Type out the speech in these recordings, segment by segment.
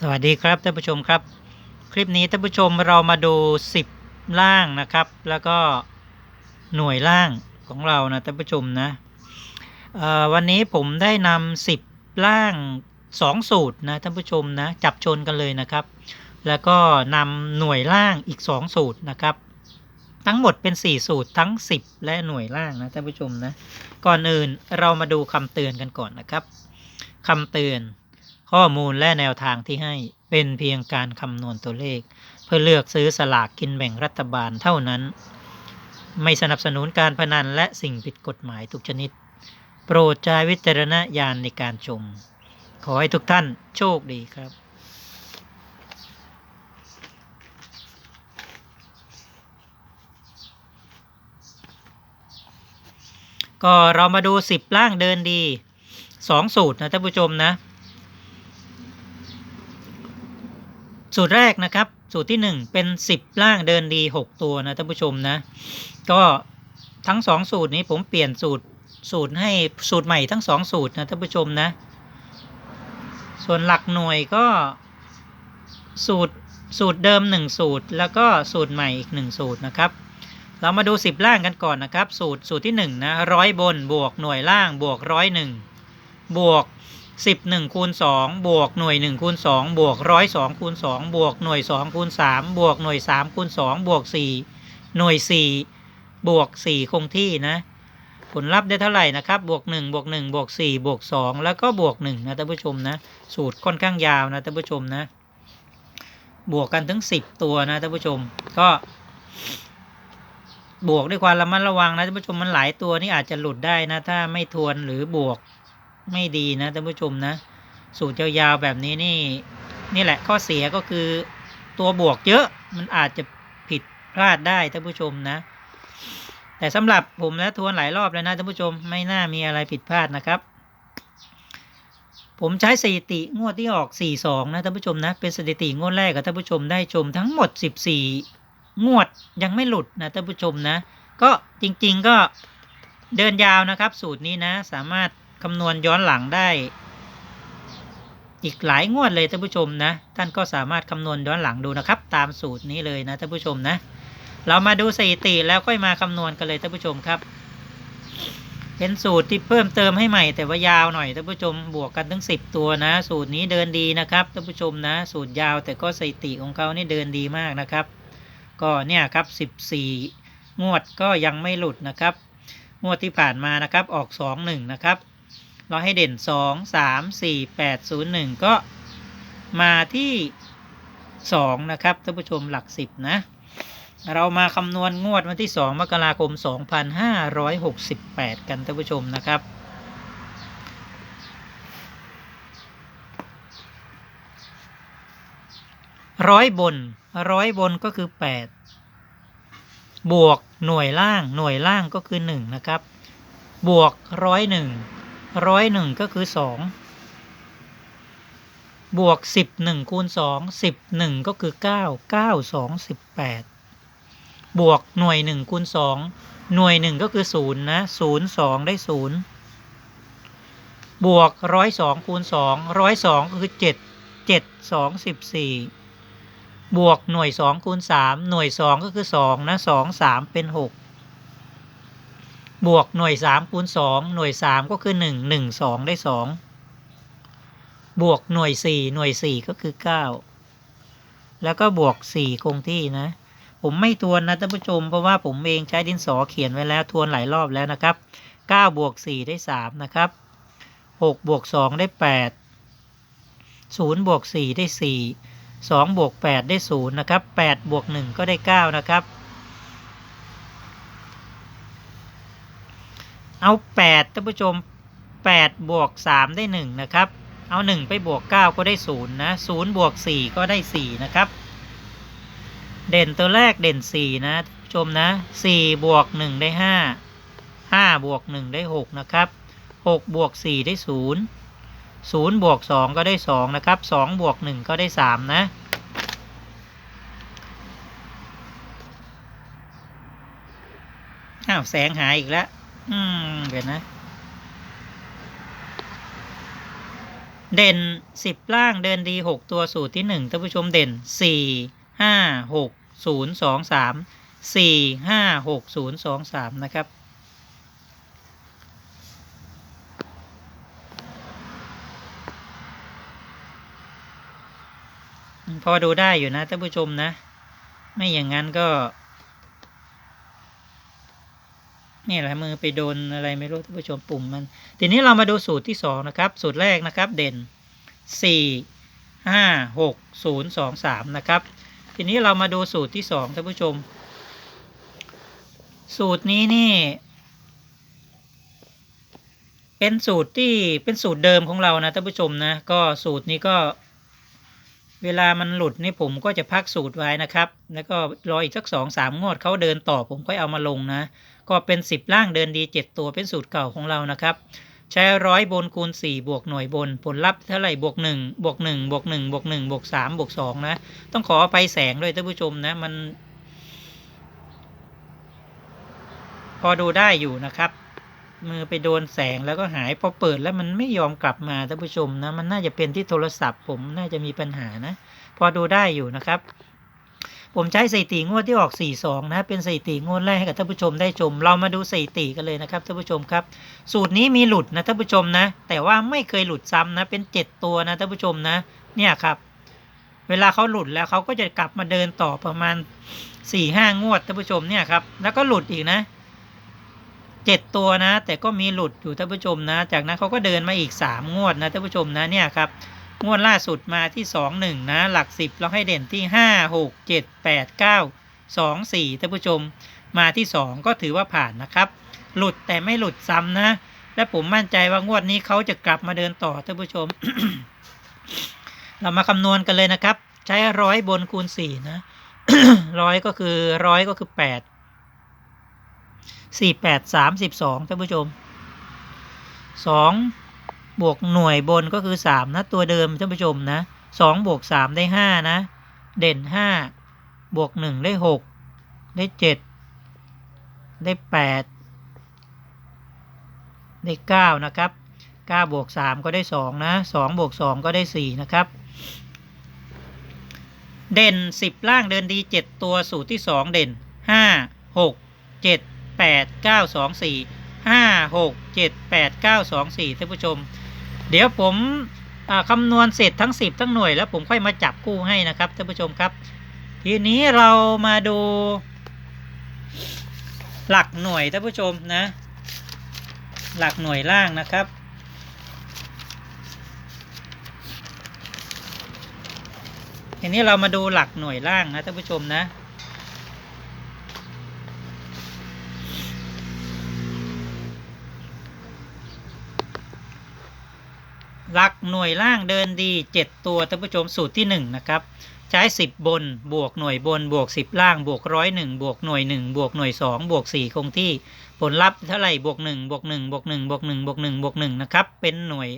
สวัสดีครับท่านผู้ชมครับ คลิปนี้ท่านผู้ชมเรามาดู 10 ล่างนะครับ แล้วก็หน่วยล่างของเรานะท่านผู้ชมนะวันนี้ผมได้นำ10 ล่าง 2 สูตรนะท่านผู้ชมนะจับชนกันเลยนะครับ แล้วก็นำหน่วยล่างอีก 2 สูตรนะครับ ทั้งหมดเป็น 4 สูตรทั้ง 10 และหน่วยล่างนะท่านผู้ชมนะก่อนอื่นเรามาดูคำเตือนกันก่อนนะครับคำเตือน ข้อมูลและแนวทางที่ให้เป็นเพียงการคำนวณตัวเลข เพื่อเลือกซื้อสลากกินแบ่งรัฐบาลเท่านั้น ไม่สนับสนุนการพนันและสิ่งผิดกฎหมายทุกชนิด โปรดใช้วิจารณญาณในการชม ขอให้ทุกท่านโชคดีครับก็เรามาดู 10 ล่างเดินดี 2 สูตรนะท่านผู้ชมนะ สูตรแรกนะครับ สูตรที่ 1 เป็น 10 ล่างเดินดี 6 ตัวนะท่านผู้ชมนะ ก็ทั้ง 2 สูตรนี้ผมเปลี่ยนสูตรสูตรให้สูตรใหม่ทั้ง 2 สูตรนะท่านผู้ชมนะ ส่วนหลักหน่วยก็สูตรสูตรเดิม 1 สูตร แล้วก็สูตรใหม่อีก 1 สูตรนะครับ เรามาดู 10 ล่างกันก่อนนะครับ สูตรสูตรที่1นะร้อยบนบวกหน่วยล่างบวกร้อยหนึ่งบวก 10 1คูณ2บวกหน่วย1คูณ2บวกร้อยสองคูณ2บวกหน่วย2คูณ3บวกหน่วย3คูณ2บวก4หน่วย4บวก4คงที่นะผลลัพธ์ได้เท่าไหร่นะครับ บวก1บวก1บวก4บวก2แล้วก็บวก1นะท่านผู้ชมนะสูตรค่อนข้างยาวนะท่านผู้ชมนะ บวกกันถึง 10 ตัวนะท่านผู้ชม ก็ บวกด้วยความระมัดระวังนะท่านผู้ชมมันหลายตัวนี่อาจจะหลุดได้นะ ถ้าไม่ทวนหรือบวก ไม่ดีนะท่านผู้ชมนะ สูตรยาวๆแบบนี้นี่ นี่แหละข้อเสียก็คือตัวบวกเยอะมันอาจจะผิดพลาดได้ท่านผู้ชมนะ แต่สำหรับผมนะทวนหลายรอบแล้วนะท่านผู้ชมไม่น่ามีอะไรผิดพลาดนะครับ ผมใช้สถิติงวดที่ออก 42 นะท่านผู้ชมนะ เป็นสถิติงวดแรกกับท่านผู้ชมได้ชมทั้งหมด 14 งวดยังไม่หลุดนะท่านผู้ชมนะ ก็จริงๆก็เดินยาวนะครับ สูตรนี้นะสามารถ คำนวณย้อนหลังได้ อีกหลายงวดเลยท่านผู้ชมนะ ท่านก็สามารถคำนวณย้อนหลังดูนะครับ ตามสูตรนี้เลยนะท่านผู้ชมนะ เรามาดูสถิติแล้วค่อยมาคำนวณกันเลยท่านผู้ชมครับ เป็นสูตรที่เพิ่มเติมให้ใหม่แต่ว่ายาวหน่อยท่านผู้ชมบวกกันทั้ง 10 ตัวนะ สูตรนี้เดินดีนะครับท่านผู้ชมนะ สูตรยาวแต่ก็สถิติของเขานี่เดินดีมากนะครับ ก็เนี่ยครับ 14 งวดก็ยังไม่หลุดนะครับงวดที่ผ่านมานะครับออก 2 1 นะครับ เราให้เด่น 2 3 4 8 0 1 ก็มาที่ 2 นะครับท่านผู้ชมหลัก 10 นะ เรามาคำนวณงวดวันที่ 2 มกราคม 2568 กันท่านผู้ชมนะครับร้อยบนร้อยบนก็คือ 8 บวกหน่วยล่างหน่วยล่างก็คือ 1 นะครับ บวกร้อยหนึ่ง ร้อยหนึ่งก็คือสองบวกสิบหนึ่งคูณสองสิบหนึ่งก็คือเก้าเก้าสองสิบแปดบวกหน่วยหนึ่งคูณสองหน่วยหนึ่งก็คือศูนย์นะศูนย์สองได้ศูนย์บวกร้อยสองคูณสองร้อยสองก็คือเจ็ดเจ็ดสองสิบสี่บวกหน่วยสองคูณสามหน่วยสองก็คือสองนะสองสามเป็นหก บวกหน่วย3คูณ2หน่วย3ก็คือ1 1 2ได้2บวกหน่วย4หน่วย4ก็คือ9แล้วก็บวก4คงที่นะ ผมไม่ทวนนะท่านผู้ชม เพราะว่าผมเองใช้ดินสอเขียนไว้แล้วทวนหลายรอบแล้วนะครับ9บวก4ได้3นะครับ6บวก2ได้8 0บวก4ได้4 2บวก8ได้0นะครับ8บวก1ก็ได้9นะครับ เอา8ท่านผู้ชม8บวก3ได้1นะครับเอา 1 ไปบวก 9 ก็ได้0นะ0บวก4ก็ได้ 4 นะครับ เด่นตัวแรกเด่น 4 นะท่านผู้ชมนะ4บวก 1 ได้ 5 5 บวก 1 ได้ 6 นะครับ 6 บวก 4 ได้ 0 0 บวก 2 ก็ได้ 2 นะครับ 2 บวก 1 ก็ได้ 3 นะอ้าวแสงหายอีกแล้ว อืมเดี๋ยวนะเด่นสิบล่างเดินดีหกตัวสูตรที่หนึ่งท่านผู้ชมเด่นสี่ห้าหกศูนย์สองสามสี่ห้าหกศูนย์สองสามนะครับพอดูได้อยู่นะท่านผู้ชมนะ ไม่อย่างนั้นก็ นี่แหละมือไปโดนอะไรไม่รู้ท่านผู้ชมปุ่มมัน ทีนี้เรามาดูสูตรที่สองนะครับ สูตรแรกนะครับเด่นสี่ห้าหกศูนย์สองสามนะครับ ทีนี้เรามาดูสูตรที่สองท่านผู้ชม สูตรนี้นี่ เป็นสูตรที่เป็นสูตรเดิมของเรานะท่านผู้ชมนะ ก็สูตรนี้ก็ เวลามันหลุดนี่ผมก็จะพักสูตรไว้นะครับ แล้วก็รออีกสักสองสามงวดเขาเดินต่อผมก็เอามาลงนะ ก็เป็นสิบล่างเดินดีเจ็ดตัวเป็นสูตรเก่าของเรานะครับ ใช้ร้อยบนคูณสี่บวกหน่วยบน ผลลัพธ์เท่าไหร่บวกหนึ่งบวกหนึ่งบวกหนึ่งบวกหนึ่งบวกสามบวกสองนะ ต้องขอไปแสงด้วยท่านผู้ชมนะ มัน พอดูได้อยู่นะครับ มือไปโดนแสงแล้วก็หายพอเปิดแล้วมันไม่ยอมกลับมาท่านผู้ชมนะ มันน่าจะเป็นที่โทรศัพท์ผมน่าจะมีปัญหานะ พอดูได้อยู่นะครับ ผมใช้สถิติงวดที่ออก 42 นะเป็นสถิติงวดแรกให้กับท่านผู้ชมได้ชม เรามาดูสถิติกันเลยนะครับท่านผู้ชมครับ สูตรนี้มีหลุดนะท่านผู้ชมนะ แต่ว่าไม่เคยหลุดซ้ำนะเป็น 7 ตัวนะท่านผู้ชมนะ เนี่ยครับ เวลาเขาหลุดแล้วเขาก็จะกลับมาเดินต่อประมาณ 4-5 งวดท่านผู้ชมเนี่ยครับ แล้วก็หลุดอีกนะเจ็ดตัวนะ แต่ก็มีหลุดอยู่ท่านผู้ชมนะ จากนั้นเขาก็เดินมาอีกสามงวดนะท่านผู้ชมนะเนี่ยครับ งวดล่าสุดมาที่สองหนึ่งนะ หลักสิบเราให้เด่นที่ห้าหกเจ็ดแปดเก้าสองสี่ท่านผู้ชม มาที่สองก็ถือว่าผ่านนะครับ หลุดแต่ไม่หลุดซ้ำนะ และผมมั่นใจว่างวดนี้เขาจะกลับมาเดินต่อท่านผู้ชม เรามาคำนวณกันเลยนะครับ ใช้ร้อยบนคูณสี่นะร้อยก็คือร้อยก็คือแปดสี่แปดสามสิบสองท่านผู้ชมสอง บวกหน่วยบนก็คือสามนะตัวเดิมท่านผู้ชมนะสองบวกสามได้ห้านะเด่นห้าบวกหนึ่งได้หกได้เจ็ดได้แปดได้เก้านะครับเก้าบวกสามก็ได้สองนะสองบวกสองก็ได้สี่นะครับ เด่นสิบล่างเดินดีเจ็ดตัวสูตรที่สองเด่นห้าหกเจ็ดแปดเก้าสองสี่ห้าหกเจ็ดแปดเก้าสองสี่ท่านผู้ชม เดี๋ยวผมอ่าคำนวณเสร็จทั้งสิบทั้งหน่วย แล้วผมค่อยมาจับคู่ให้นะครับท่านผู้ชมครับ ทีนี้เรามาดู หลักหน่วยท่านผู้ชมนะ หลักหน่วยล่างนะครับทีนี้เรามาดูหลักหน่วยล่างนะท่านผู้ชมนะ หลักหน่วยล่างเดินดี 7 ตัวท่านผู้ชมสูตรที่1นะครับใช้ 10 บนบวกหน่วยบนบวก 10 ล่างบวกร้อยหนึ่งบวกหน่วย 1 บวกหน่วย 2 บวก 4 คงที่ ผลลัพธ์เท่าไหร่บวก1บวก1บวก1บวก1บวก1บวก1นะครับเป็นหน่วย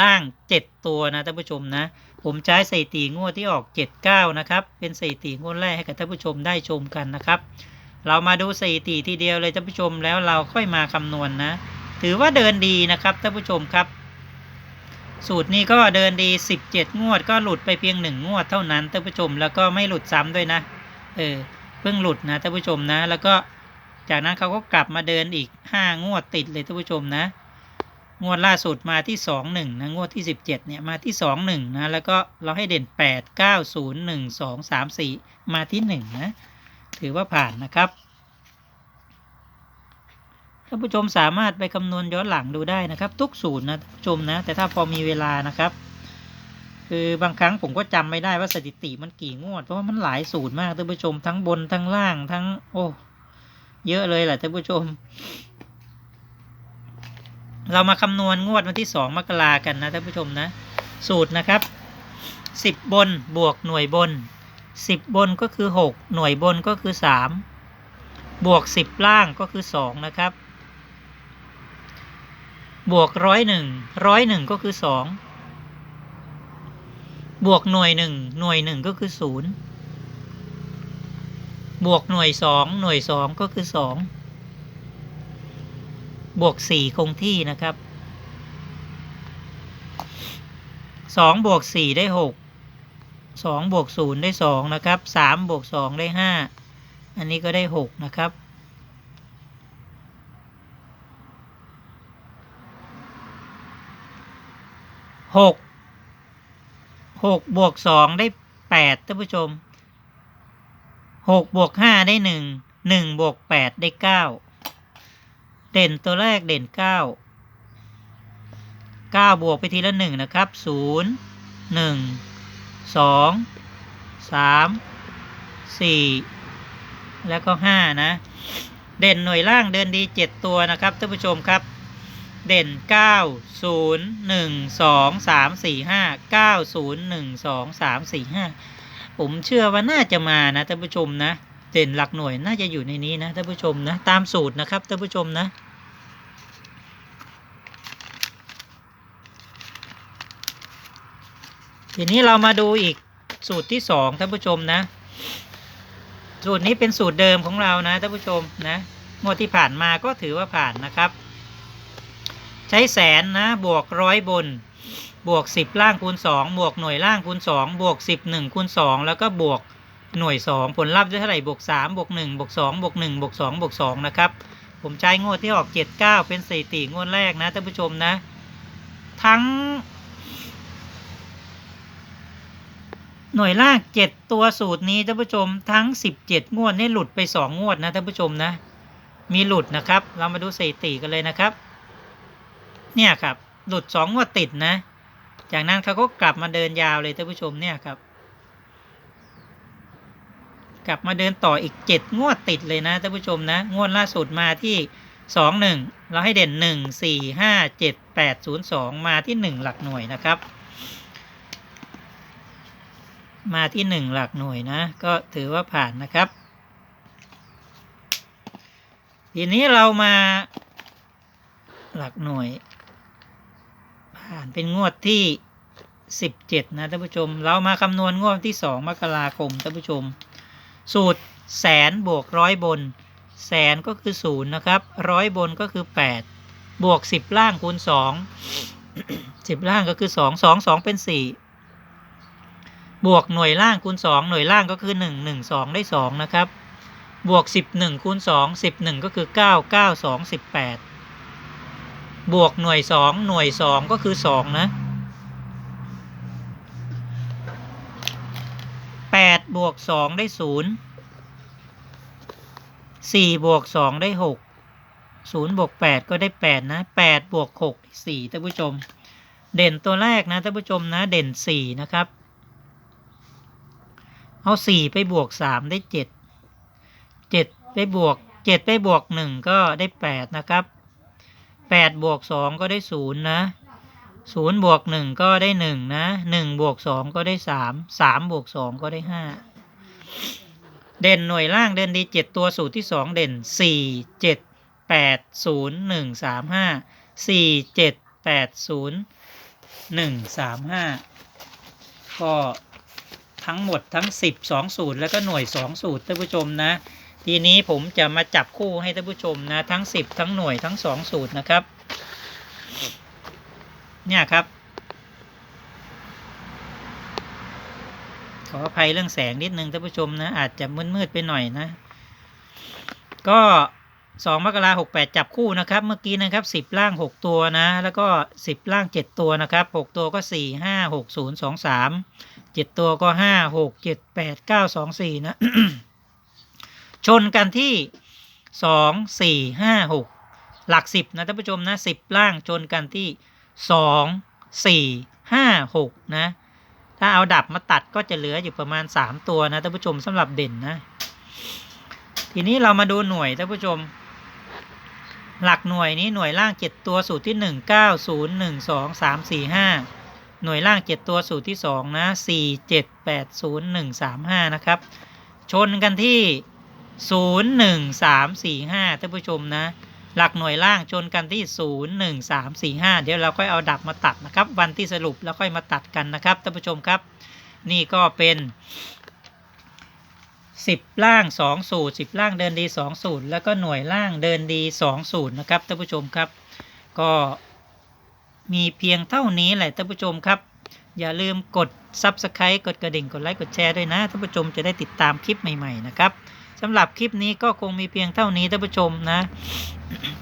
ล่าง 7 ตัวนะท่านผู้ชมนะ ผมใช้สถิติงวดที่ออก 79 นะครับ เป็นสถิติงวดแรกให้กับท่านผู้ชมได้ชมกันนะครับ เรามาดูสถิติทีเดียวเลยท่านผู้ชมแล้วเราค่อยมาคำนวณนะถือว่าเดินดีนะครับท่านผู้ชมครับ สูตรนี้ก็เดินดี 17 งวด ก็หลุดไปเพียงหนึ่งงวดเท่านั้นท่านผู้ชมแล้วก็ไม่หลุดซ้ำด้วยนะ เออ เพิ่งหลุดนะท่านผู้ชมนะ แล้วก็จากนั้นเขาก็กลับมาเดินอีก 5 งวดติดเลยท่านผู้ชมนะ งวดล่าสุดมาที่ 2 1 นะ งวดที่ 17 เนี่ยมาที่ 2 1 นะ แล้วก็เราให้เด่น 8 9 0 1 2 3 4 มาที่ 1 นะ ถือว่าผ่านนะครับานผู้ชมสามารถไปคำนวณย้อนหลังดูได้นะครับ ทุกสูตรนะท่านผู้ชมนะ แต่ถ้าพอมีเวลานะครับ คือบางครั้งผมก็จำไม่ได้ว่าสถิติมันกี่งวด เพราะว่ามันหลายสูตรมากท่านผู้ชมทั้งบนทั้งล่างทั้ง โอ้เยอะเลยแหละท่านผู้ชม เรามาคำนวณงวดวันที่สองมกรากันนะท่านผู้ชมนะ สูตรนะครับสิบบนบวกหน่วยบนสิบบนก็คือหกหน่วยบนก็คือสามบวกสิบล่างก็คือสองนะครับ บวกร้อยหนึ่งร้อยหนึ่งก็คือสองบวกหน่วยหนึ่งหน่วยหนึ่งก็คือศูนย์บวกหน่วยสองหน่วยสองก็คือสองบวกสี่คงที่นะครับสองบวกสี่ได้หกสองบวกศูนย์ได้สองนะครับสามบวกสองได้ห้าอันนี้ก็ได้หกนะครับ หกหกบวกสองได้แปดท่านผู้ชมหกบวกห้าได้หนึ่งหนึ่งบวกแปดได้เก้าเด่นตัวแรกเด่นเก้าเก้าบวกไปทีละหนึ่งนะครับศูนย์หนึ่งสองสามสี่แล้วก็ห้านะ เด่นหน่วยล่างเดินดีเจ็ดตัวนะครับท่านผู้ชมครับ เด่นเก้าศูนย์หนึ่งสองสามสี่ห้าเก้าศูนย์หนึ่งสองสามสี่ห้าผมเชื่อว่าน่าจะมานะท่านผู้ชมนะ เด่นหลักหน่วยน่าจะอยู่ในนี้นะท่านผู้ชมนะ ตามสูตรนะครับท่านผู้ชมนะทีนี้เรามาดูอีกสูตรที่สองท่านผู้ชมนะ สูตรนี้เป็นสูตรเดิมของเรานะท่านผู้ชมนะงวดที่ผ่านมาก็ถือว่าผ่านนะครับ ใช้แสนนะ บวกร้อยบน บวกสิบล่างคูณสองบวกหน่วยล่างคูณสองบวกสิบหนึ่งคูณสองแล้วก็บวกหน่วยสองผลลัพธ์ได้เท่าไหร่บวกสามบวกหนึ่งบวกสองบวกหนึ่งบวกสองบวกสองนะครับ ผมใช้งวดที่ออกเจ็ดเก้าเป็นสถิติงวดแรกนะท่านผู้ชมนะ ทั้ง หน่วยล่างเจ็ดตัวสูตรนี้ท่านผู้ชมทั้งสิบเจ็ดงวดนี่หลุดไปสองงวดนะท่านผู้ชมนะ มีหลุดนะครับ เรามาดูสถิติกันเลยนะครับ เนี่ยครับหลุดสองงวดติดนะ จากนั้นเขาก็กลับมาเดินยาวเลยท่านผู้ชมเนี่ยครับ กลับมาเดินต่ออีกเจ็ดงวดติดเลยนะท่านผู้ชมนะ งวดล่าสุดมาที่สองหนึ่งเราให้เด่นหนึ่งสี่ห้าเจ็ดแปดศูนย์สองมาที่หนึ่งหลักหน่วยนะครับ มาที่หนึ่งหลักหน่วยนะ ก็ถือว่าผ่านนะครับ ทีนี้เรามาหลักหน่วย ผ่านเป็นงวดที่สิบเจ็ดนะท่านผู้ชม เรามาคำนวณงวดที่สองมกราคมท่านผู้ชม สูตรแสนบวกร้อยบน แสนก็คือศูนย์นะครับร้อยบนก็คือแปดบวกสิบล่างคูณสองสิบล่างก็คือสองสองสองเป็นสี่บวกหน่วยล่างคูณสองหน่วยล่างก็คือหนึ่งหนึ่งสองได้สองนะครับ บวกสิบหนึ่งคูณสองสิบหนึ่งก็คือเก้าเก้าสองสิบแปด บวกหน่วยสองหน่วยสองก็คือสองนะแปดบวกสองได้ศูนย์สี่บวกสองได้หกศูนย์บวกแปดก็ได้แปดนะแปดบวกหกสี่ท่านผู้ชม เด่นตัวแรกนะท่านผู้ชมนะเด่นสี่นะครับ เอาสี่ไปบวกสามได้เจ็ดเจ็ดไปบวกเจ็ดไปบวกหนึ่งก็ได้แปดนะครับ แปดบวกสองก็ได้ศูนย์นะศูนย์บวกหนึ่งก็ได้หนึ่งนะหนึ่งบวกสองก็ได้สามสามบวกสองก็ได้ห้าเด่นหน่วยล่างเด่นดีเจ็ดตัวสูตรที่สองเด่นสี่เจ็ดแปดศูนย์หนึ่งสามห้าสี่เจ็ดแปดศูนย์หนึ่งสามห้าก็ทั้งหมดทั้งสิบสองสูตร แล้วก็หน่วยสองสูตรท่านผู้ชมนะ ทีนี้ผมจะมาจับคู่ให้ท่านผู้ชมนะ ทั้งสิบทั้งหน่วยทั้งสองสูตรนะครับ เนี่ยครับ ขออภัยเรื่องแสงนิดนึงท่านผู้ชมนะ อาจจะมืดๆไปหน่อยนะ ก็สองมกราหกแปดจับคู่นะครับ เมื่อกี้นะครับสิบล่างหกตัวนะ แล้วก็สิบล่างเจ็ดตัวนะครับหกตัวก็สี่ห้าหกศูนย์สองสามเจ็ดตัวก็ห้าหกเจ็ดแปดเก้าสองสี่นะ ชนกันที่สองสี่ห้าหกหลักสิบนะท่านผู้ชมนะสิบล่างชนกันที่สองสี่ห้าหกนะถ้าเอาดับมาตัดก็จะเหลืออยู่ประมาณสามตัวนะท่านผู้ชมสำหรับเด่นนะ ทีนี้เรามาดูหน่วยท่านผู้ชม หลักหน่วยนี้หน่วยล่างเจ็ดตัวสูตรที่หนึ่งเก้าศูนย์หนึ่งสองสามสี่ห้าหน่วยล่างเจ็ดตัวสูตรที่สองนะสี่เจ็ดแปดศูนย์หนึ่งสามห้านะครับ ชนกันที่ ศูนย์หนึ่งสามสี่ห้าท่านผู้ชมนะ หลักหน่วยล่างชนกันที่ศูนย์หนึ่งสามสี่ห้าเดี๋ยวเราค่อยเอาดับมาตัดนะครับ วันที่สรุปแล้วค่อยมาตัดกันนะครับท่านผู้ชมครับ นี่ก็เป็นสิบล่างสองสูตรสิบล่างเดินดีสองสูตรแล้วก็หน่วยล่างเดินดีสองสูตรนะครับท่านผู้ชมครับ ก็มีเพียงเท่านี้แหละท่านผู้ชมครับ อย่าลืมกด Subscribe กดกระดิ่งกดไลค์กดแชร์ด้วยนะท่านผู้ชมจะได้ติดตามคลิปใหม่ ๆ นะครับ สำหรับคลิปนี้ก็คงมีเพียงเท่านี้ท่านผู้ชมนะ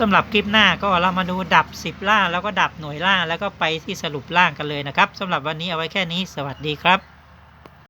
สำหรับคลิปหน้าก็เรามาดูดับ 10 ล่างแล้วก็ดับหน่วยล่างแล้วก็ไปที่สรุปล่างกันเลยนะครับสำหรับวันนี้เอาไว้แค่นี้ สวัสดีครับ